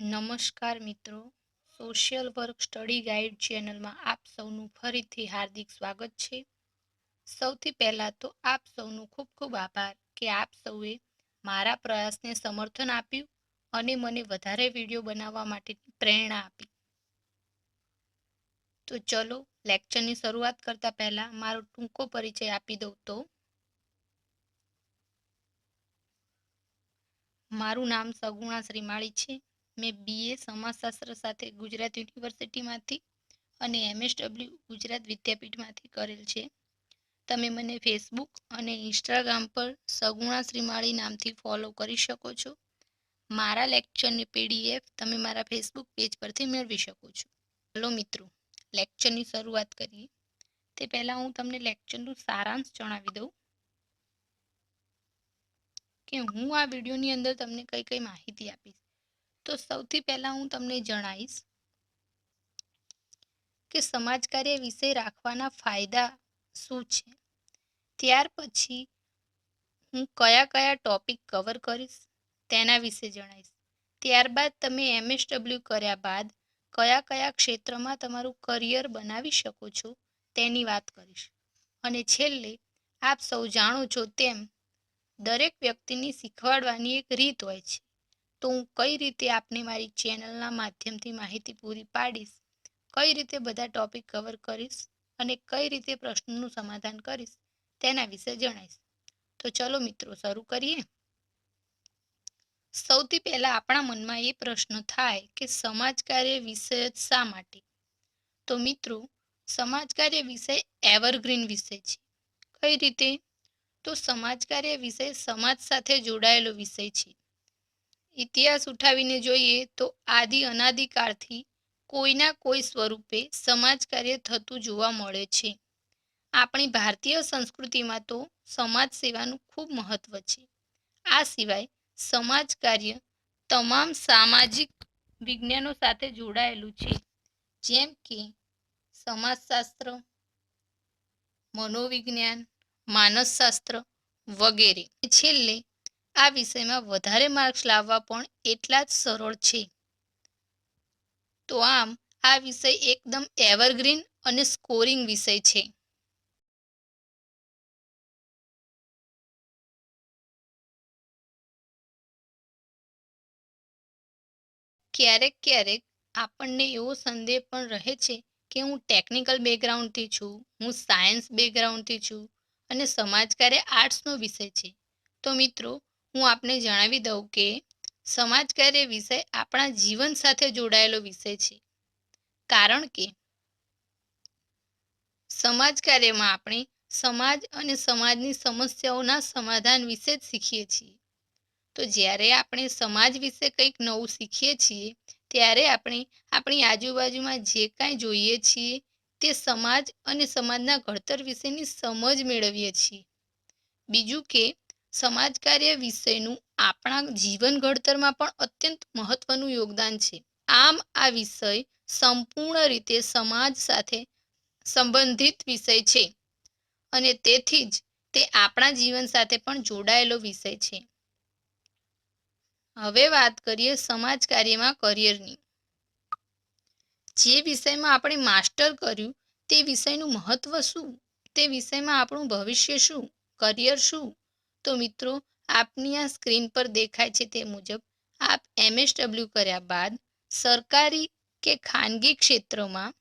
નમસ્કાર મિત્રો. Social work study guide ચેનલમાં આપ સૌનું ફરીથી હાર્દિક સ્વાગત છે. સૌથી પહેલાં તો આપ સૌનો ખૂબ ખૂબ આભાર કે આપ સૌએ મારા પ્રયાસને સમર્થન આપ્યું અને મને વધારે વીડિયો બનાવવા માટે પ્રેરણા આપી. તો ચલો લેક્ચરની શરૂઆત કરતા પહેલાં મારો ટૂંકો પરિચય આપી દઉં તો. મારું નામ સગુણા શ્રીમાળી છે. મેં બીએ સમાજશાસ્ત્ર સાથે ગુજરાત યુનિવર્સિટીમાંથી અને એમએસડબલ્યુ ગુજરાત વિદ્યાપીઠમાંથી કરેલ છે. તમે મને ફેસબુક અને ઇન્સ્ટાગ્રામ પર સગુણા શ્રીમાળી નામથી ફોલો કરી શકો છો. મારા લેક્ચરની પીડીએફ તમે મારા ફેસબુક પેજ પરથી મેળવી શકો છો. હલો મિત્રો લેક્ચરની શરૂઆત કરીએ. તે પહેલાં હું તમને લેક્ચરનું સારાંશ જણાવી દઉં. કે હું આ વિડીયોની અંદર તમને કઈ કઈ માહિતી આપીશ. તો સૌથી પહેલા હું તમને જણાવીશ કે સમાજ કાર્ય વિશે રાખવાના ફાયદા શું છે. ત્યાર પછી હું કયા કયા ટોપિક કવર કરીશ તેના વિશે જણાવીશ ત્યારબાદ તમે એમએસડબલ્યુ કર્યા બાદ કયા કયા ક્ષેત્રમાં તમારું કરિયર બનાવી શકો છો તેની વાત કરીશ. અને છેલ્લે આપ સૌ જાણો છો તેમ દરેક વ્યક્તિની શીખવાડવાની એક રીત હોય છે. તો હું કઈ રીતે આપને મારી ચેનલના માધ્યમથી માહિતી પૂરી પાડીશ? કઈ રીતે બધા ટોપિક કવર કરીશ? અને કઈ રીતે પ્રશ્નોનું સમાધાન કરીશ? તેના વિશે જણાવીશ તો ચલો મિત્રો, શરૂ કરીએ. સૌથી પહેલા આપણા મનમાં એ પ્રશ્ન થાય કે સમાજ કાર્ય વિષય જ શા માટે? તો મિત્રો, સમાજ કાર્ય વિષય એવરગ્રીન વિષય છે. કઈ રીતે? તો સમાજ કાર્ય વિષય સમાજ સાથે જોડાયેલો વિષય છે. ઇતિહાસ ઉઠાવીને જોઈએ તો આદિ અનાદિકાળથી કોઈના કોઈ સ્વરૂપે સમાજ કાર્ય થતું જોવા મળે છે. આપણી ભારતીય સંસ્કૃતિમાં તો સમાજ સેવાનું ખૂબ મહત્વ છે. આ સિવાય સમાજ કાર્ય તમામ સામાજિક વિજ્ઞાનો સાથે જોડાયેલું છે. જેમ કે સમાજશાસ્ત્ર, મનોવિજ્ઞાન, માનસશાસ્ત્ર વગેરે. છેલ્લે આ વિષયમાં વધારે માર્ક્સ લાવવા પણ એટલા જ સરળ છે. તો આમ, આ વિષય એકદમ એવરગ્રીન અને સ્કોરિંગ વિષય છે. ક્યારેક ક્યારેક આપણને એવો સંદેહ પણ રહે છે કે હું ટેકનિકલ બેકગ્રાઉન્ડથી છું, હું સાયન્સ બેકગ્રાઉન્ડથી છું અને સમાજકારે આર્ટ્સનો વિષય છે. તો મિત્રો હું આપને જણાવી દઉં કે સમાજ કાર્ય વિષય આપણા જીવન સાથે જોડાયેલો વિષય છે. કારણ કે સમાજ કાર્યમાં આપણે સમાજ અને સમાજની સમસ્યાઓના સમાધાન વિશે જ શીખીએ છીએ. તો જ્યારે આપણે સમાજ વિશે કંઈક નવું શીખીએ છીએ, ત્યારે આપણે આપણી આજુબાજુમાં જે કાંઈ જોઈએ છીએ, તે સમાજ અને સમાજના ઘડતર વિશેની સમજ મેળવીએ છીએ. બીજું કે સમાજ કાર્ય વિષયનું આપણા જીવન ઘડતરમાં પણ અત્યંત મહત્વનું યોગદાન છે. આમ આ વિષય સંપૂર્ણ રીતે સમાજ સાથે સંબંધિત વિષય છે અને તેથી જ તે આપણા જીવન સાથે પણ જોડાયેલો વિષય છે. હવે વાત કરીએ સમાજ કાર્યમાં કરિયરની જે વિષયમાં આપણે માસ્ટર કર્યું તે વિષયનું મહત્વ શું? તે વિષયમાં આપણું ભવિષ્ય શું? કરિયર શું? તો મિત્રો, આપની આ સ્ક્રીન પર દેખાય છે તે મુજબ, આપ એમએસડબલ્યુ કર્યા બાદ સરકારી કે ખાનગી ક્ષેત્રમાં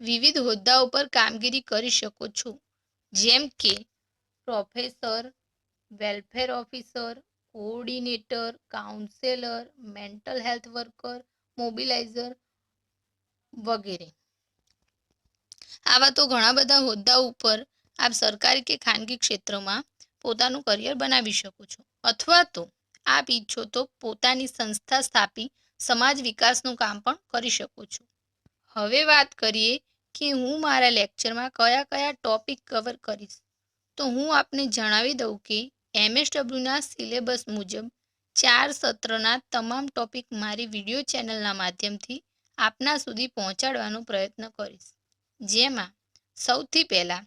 વિવિધ હોદ્દાઓ પર કામગીરી કરી શકો છો. જેમ કે, professor, welfare officer, coordinator, counsellor, mental health worker, mobiliser વગેરે. આવા તો ઘણા બધા હોદ્દાઓ ઉપર આપ સરકારી કે ખાનગી ક્ષેત્રમાં પોતાનું કરિયર બનાવી શકો છો. અથવા તો આપ ઈચ્છો તો પોતાની સંસ્થા સ્થાપી સમાજ વિકાસનું કામ પણ કરી શકો છો. હવે વાત કરીએ કે હું મારા લેક્ચરમાં કયા કયા ટોપિક કવર કરીશ. તો હું આપને જણાવી દઉં કે એમએસડબલ્યુના સિલેબસ મુજબ ચાર સત્રના તમામ ટોપિક મારી વીડિયો ચેનલના માધ્યમથી આપના સુધી પહોંચાડવાનો પ્રયત્ન કરીશ. જેમાં સૌથી પહેલાં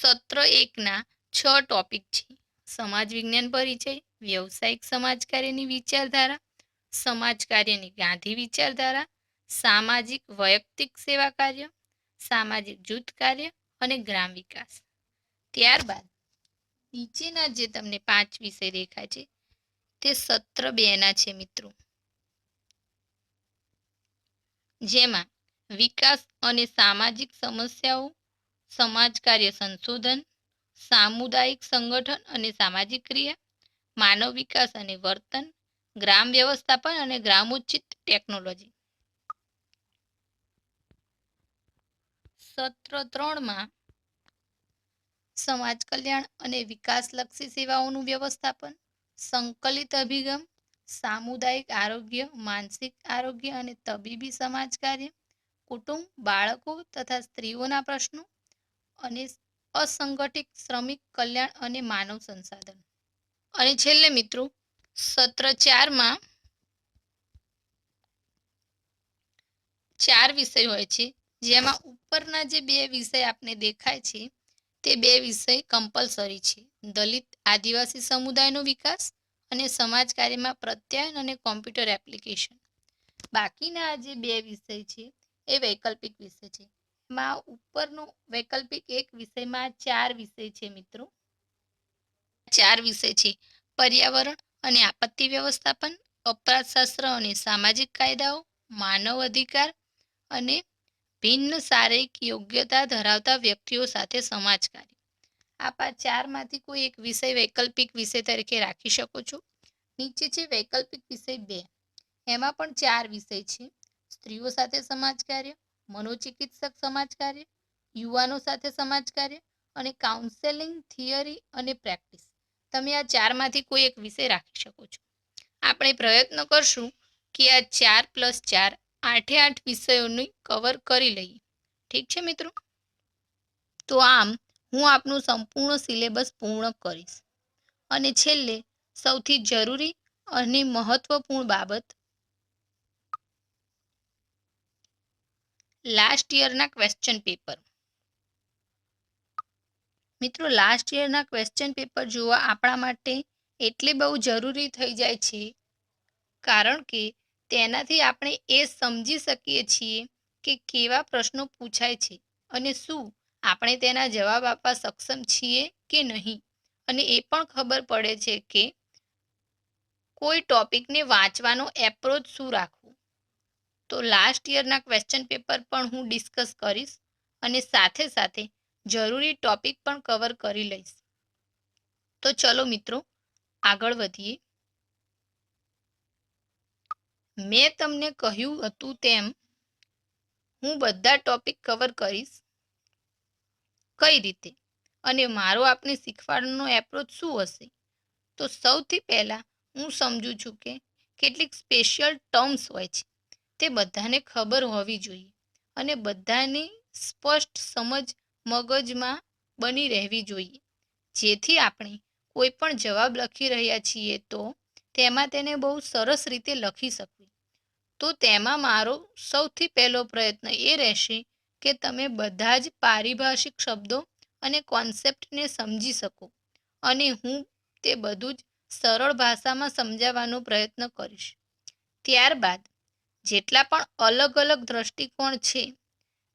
સત્ર એકના છ ટોપિક છે. સમાજ વિજ્ઞાન પરિચય, વ્યવસાયિક સમાજ કાર્યની વિચારધારા, સમાજ કાર્યની ગાંધી વિચારધારા, સામાજિક વૈયક્તિક સેવા કાર્ય, સામાજિક જૂથ કાર્ય અને ગ્રામ વિકાસ. ત્યારબાદ નીચેના જે તમને પાંચ વિષય દેખાય છે, તે સત્ર બેના છે મિત્રો. જેમાં વિકાસ અને સામાજિક સમસ્યાઓ સમાજ કાર્ય સંશોધન, સામુદાયિક સંગઠન અને સામાજિક ક્રિયા, માનવ વિકાસ અને વર્તન, ગ્રામ વ્યવસ્થાપન અને ગ્રામોચિત ટેકનોલોજી. સત્ર ત્રણમાં સમાજ કલ્યાણ અને વિકાસલક્ષી સેવાઓનું વ્યવસ્થાપન, સંકલિત અભિગમ, સામુદાયિક આરોગ્ય, માનસિક આરોગ્ય અને તબીબી સમાજ કાર્ય, કુટુંબ, બાળકો તથા સ્ત્રીઓના પ્રશ્નો અને અસંગઠિત શ્રમિક કલ્યાણ અને માનવ સંસાધન. અને છેલ્લે મિત્રો, સત્ર ચારમાં ચાર વિષય હોય છે, જેમાં ઉપરના જે બે વિષય આપને દેખાય છે, તે બે વિષય કમ્પલસરી છે. દલિત આદિવાસી સમુદાયનો વિકાસ અને સમાજ કાર્યમાં પ્રત્યાયન અને કોમ્પ્યુટર એપ્લિકેશન બાકીના જે બે વિષય છે, એ વૈકલ્પિક વિષય છે. એમાં ઉપરનો વૈકલ્પિક એક વિષયમાં ચાર વિષય છે મિત્રો. ચાર વિષય છે. પર્યાવરણ અને આપત્તિ વ્યવસ્થાપન, અપરાધશાસ્ત્ર અને સામાજિક કાયદાઓ, માનવ અધિકાર અને ભિન્ન શારીરિક યોગ્યતા ધરાવતા વ્યક્તિઓ સાથે સમાજ કાર્ય આપ ચારમાંથી કોઈ એક વિષય વૈકલ્પિક વિષય તરીકે રાખી શકો છો? નીચે છે વૈકલ્પિક વિષય બે. એમાં પણ ચાર વિષય છે. સ્ત્રીઓ સાથે સમાજ કાર્ય મનોચિકિત્સક સમાજ કાર્ય, યુવાનો સાથે સમાજ કાર્ય અને કાઉન્સેલિંગ થિયરી અને પ્રેક્ટિસ તમે આ ચારમાંથી કોઈ એક વિષય રાખી શકો છો. આપણે પ્રયત્ન કરશું કે આ ચાર પ્લસ ચાર આઠે આઠ વિષયોની કવર કરી લઈએ. ઠીક છે મિત્રો? તો આમ હું આપનું સંપૂર્ણ સિલેબસ પૂર્ણ કરીશ. અને છેલ્લે સૌથી જરૂરી અને મહત્વપૂર્ણ બાબત લાસ્ટ યરના ક્વેશ્ચન પેપર મિત્રો લાસ્ટ યરના ક્વેશ્ચન પેપર જોવા આપણા માટે એટલે બહુ જરૂરી થઈ જાય છે, કારણ કે તેનાથી આપણે એ સમજી શકીએ છીએ કે કેવા પ્રશ્નો પૂછાય છે અને શું આપણે તેના જવાબ આપવા સક્ષમ છીએ કે નહીં. અને એ પણ ખબર પડે છે કે કોઈ ટોપિકને વાંચવાનો એપ્રોચ શું રાખવું? તો લાસ્ટ યરના ક્વેશ્ચન પેપર પણ હું ડિસ્કસ કરીશ અને સાથે સાથે જરૂરી ટોપિક પણ કવર કરી લઈશ. તો ચલો મિત્રો, આગળ વધીએ. મેં તમને કહ્યું હતું તેમ, હું બધા ટોપિક કવર કરીશ. કઈ રીતે? અને મારો આપને શીખવાડવાનો એપ્રોચ શું હશે? તો સૌથી પહેલાં હું સમજું છું કે કેટલીક સ્પેશિયલ ટર્મ્સ હોય છે. તે બધાને ખબર હોવી જોઈએ અને બધાની સ્પષ્ટ સમજ મગજમાં બની રહેવી જોઈએ. જેથી આપણે કોઈ પણ જવાબ લખી રહ્યા છીએ તો તેમાં તેને બહુ સરસ રીતે લખી શકીએ. તો તેમાં મારો સૌથી પહેલો પ્રયત્ન એ રહેશે કે તમે બધા જ પારિભાષિક શબ્દો અને કોન્સેપ્ટને સમજી શકો અને હું તે બધું જ સરળ ભાષામાં સમજાવવાનો પ્રયત્ન કરીશ. ત્યારબાદ જેટલા પણ અલગ અલગ દ્રષ્ટિકોણ છે,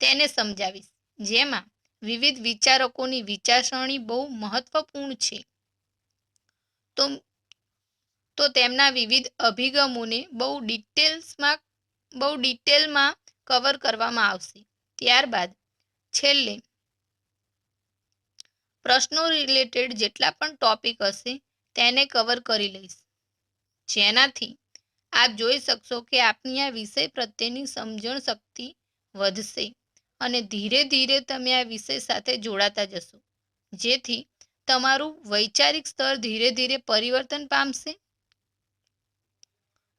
તેને સમજાવીશ. જેમાં વિવિધ વિચારકોની વિચારસરણી બહુ મહત્વપૂર્ણ છે. તો તો તેમના વિવિધ અભિગમોને બહુ ડિટેલ્સમાં, બહુ ડિટેલમાં કવર કરવામાં આવશે. ત્યારબાદ છેલ્લે, પ્રશ્નો રિલેટેડ જેટલા પણ ટોપિક હશે, તેને કવર કરી લઈશ. જેનાથી આપ જોઈ શકશો કે આપની આ વિષય પ્રત્યેની સમજણ શક્તિ વધશે અને ધીરે ધીરે તમે આ વિષય સાથે જોડાતા જશો. જેથી તમારું વૈચારિક સ્તર ધીરે ધીરે પરિવર્તન પામશે.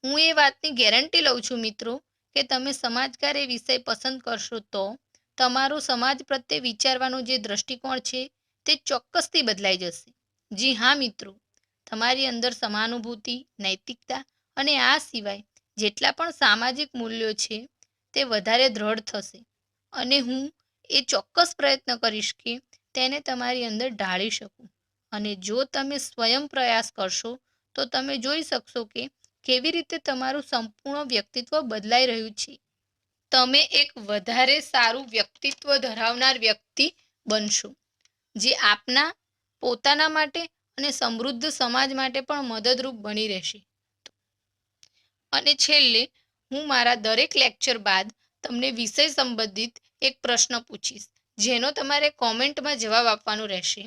હું એ વાતની ગેરંટી લઉં છું મિત્રો કે તમે સમાજકાર એ વિષય પસંદ કરશો તો તમારો સમાજ પ્રત્યે વિચારવાનો જે દ્રષ્ટિકોણ છે તે ચોક્કસથી બદલાઈ જશે. જી હા મિત્રો, તમારી અંદર સમાનુભૂતિ, નૈતિકતા અને આ સિવાય જેટલા પણ સામાજિક મૂલ્યો છે, તે વધારે દ્રઢ થશે. અને હું એ ચોક્કસ પ્રયત્ન કરીશ કે તેને તમારી અંદર ઢાળી શકું. અને જો તમે સ્વયં પ્રયાસ કરશો, તો તમે જોઈ શકશો કે કેવી રીતે તમારું સંપૂર્ણ વ્યક્તિત્વ બદલાઈ રહ્યું છે. તમે એક વધારે સારું વ્યક્તિત્વ ધરાવનાર વ્યક્તિ બનશો, જે આપના, પોતાના માટે અને સમૃદ્ધ સમાજ માટે પણ મદદરૂપ બની રહેશે. અને છેલ્લે હું મારા દરેક લેક્ચર બાદ તમને વિષય સંબંધિત એક પ્રશ્ન પૂછીશ, જેનો તમારે કોમેન્ટમાં જવાબ આપવાનો રહેશે.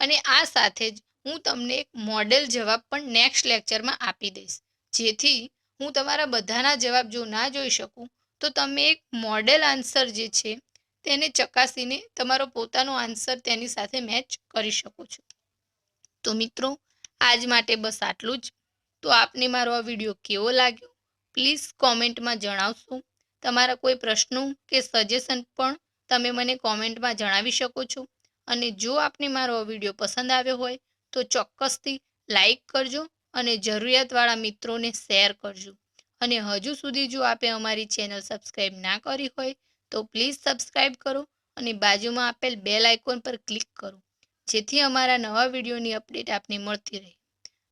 અને આ સાથે જ હું તમને એક મોડેલ જવાબ પણ નેક્સ્ટ લેક્ચરમાં આપી દઈશ. જેથી હું તમારા બધાના જવાબ જો ના જોઈ શકું, તો તમે એક મોડેલ આન્સર જે છે તેને ચકાસીને તમારો પોતાનો આન્સર તેની સાથે મેચ કરી શકો છો. તો મિત્રો, આજ માટે બસ આટલું જ. તો આપને મારો આ વીડિયો કેવો લાગ્યો? પ્લીઝ કોમેન્ટમાં જણાવશો. તમારા કોઈ પ્રશ્નો કે સજેશન પણ તમે મને કોમેન્ટમાં જણાવી શકો છો. અને જો આપને મારો આ વીડિયો પસંદ આવ્યો હોય, તો ચોક્કસથી લાઈક કરજો અને જરૂરિયાતવાળા મિત્રોને શેર કરજો. અને હજુ સુધી જો આપે અમારી ચેનલ સબસ્ક્રાઈબ ના કરી હોય, તો પ્લીઝ સબસ્ક્રાઈબ કરો અને બાજુમાં આપેલ બેલ આઇકોન પર ક્લિક કરો. જેથી અમારા નવા વિડીયોની અપડેટ આપને મળતી રહે.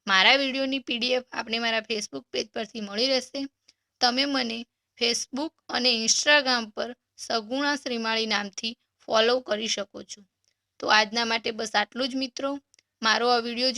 મારા વિડીયોની પીડીએફ આપને મારા ફેસબુક પેજ પરથી મળી રહેશે. તમે મને ફેસબુક અને ઇન્સ્ટાગ્રામ પર સગુણા શ્રીમાળી નામથી ફોલો કરી શકો છો. તો આજના માટે બસ આટલું જ મિત્રો. મારો આ વીડિયો